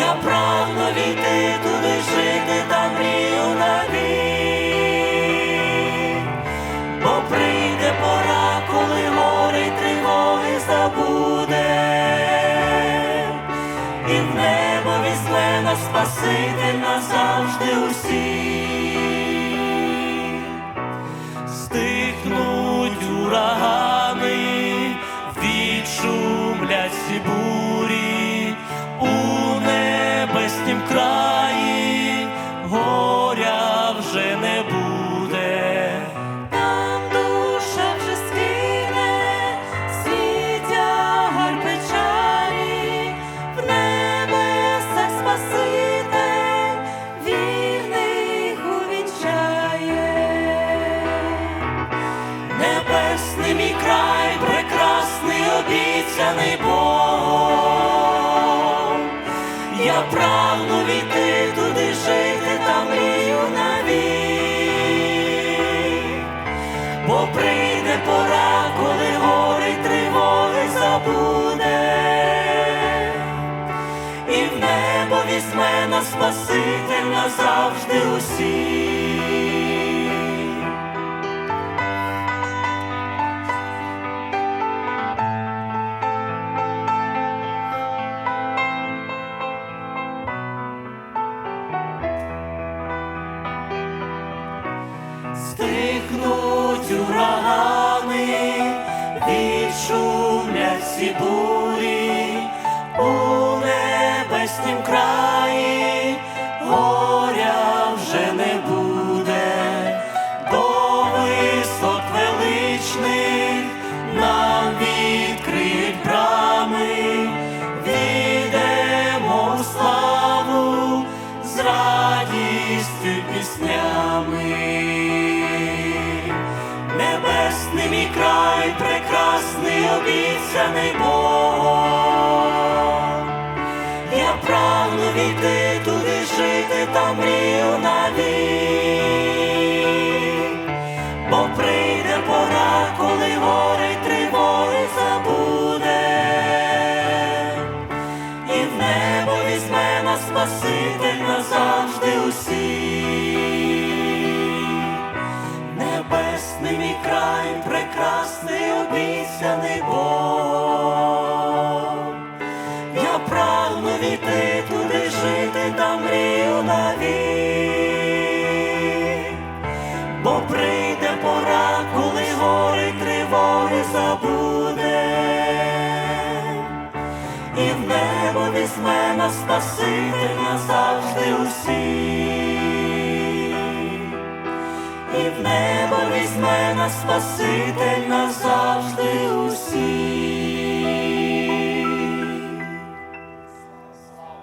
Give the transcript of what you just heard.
Я прагну війти туди жити та мрію навік. Бо прийде пора, коли й тривоги забуде, і в небо візьме нас Спаситель назавжди усіх. Стихнуть урагани, відшумлять обіцяний Бог. Я прагну війти туди жити та мрію навік. Бо прийде пора, коли гори й тривоги забуде. І в небо візьме нас Спаситель назавжди усіх. Стихнуть урагани, відшумлять всі бурі. У небеснім краї, горя вже не буде, до висот величних нам відкриють брами, війдемо у славу з радістю й Небесний мій край, прекрасний обіцяний Бог. Я прагну війти туди жити та мрію навік. Бо прийде пора, коли гори тривоги забуде. І в небо візьме нас Спаситель назавжди усіх. Небесний мій край, прекрасний обіцяний Бог. Я прагну війти туди жити та мрію навік. Бо прийде пора, коли гори тривоги забуде. І в небо візьме нас Спаситель назавжди усіх і в небо візьме нас Спаситель назавжди усіх.